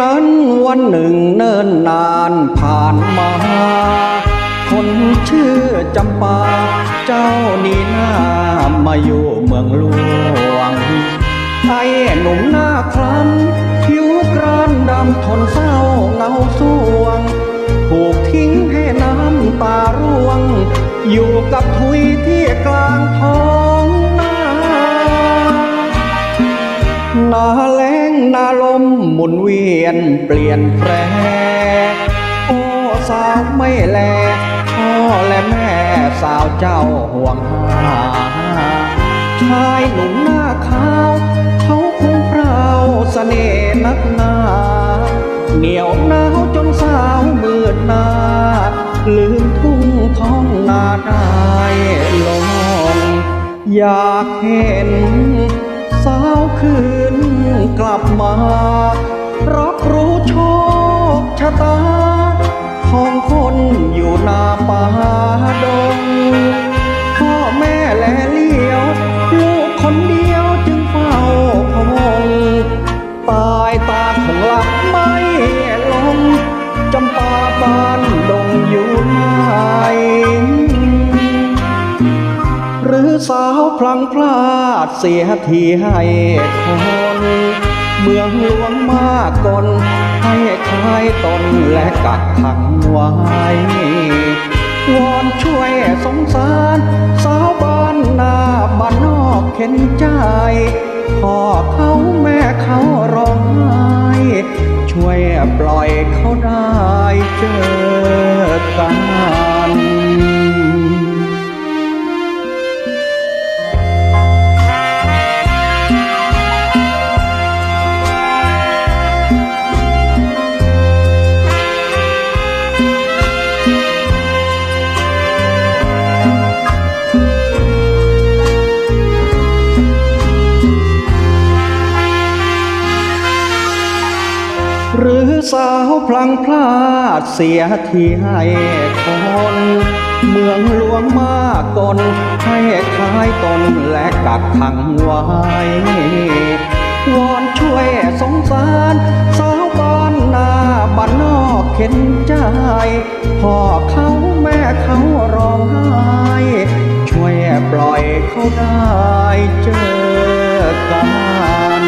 นั้นวันหนึ่งเนิ่นนานผ่านมา คนชื่อจำปา เจ้านี่หน้ามาอยู่เมืองหลวงไอ้หนุ่มหน้าคล้ำผิวกรานดำทนเศร้าเงาสวง ถูกทิ้งให้น้ำตาร่วง อยู่กับทุยที่กลางท้องนานา มหมุนเวียนเปลี่ยนแปรโอ้สาวไม่แลพ่อและแม่สาวเจ้าห่วงหาชายหนุ่มหน้าขาวเขาคงเปล่าเสน่ห์นักหนาเหนียวหนาวจนสาวมืดหนาลืมทุ่งท้องนาได้ลงอยากเห็น สาวคืนกลับมารับรู้โชคชะตา ของคนอยู่นาป่าดงพ่อแม่แลเลี้ยว ลูกคนเดียวจึงเฝ้าพวงตายตาคงหลับไม่ลงจำปาบ้านดงอยู่ไหน สาวพลังพลาดเสียทีให้คนเมืองหลวงมากกนให้คลายตนและกักขังไว้วอนช่วยสงสาร หรือสาวพลังพลาดเสียที่ให้คน เมืองหลวงมากกลให้คลายตนและกักขังไว้วอนช่วยสงสารสาวบ้านนาบ้านนอกเข็นใจพ่อเขาแม่เขาร้องไห้ช่วยปล่อยเขาได้เจอกัน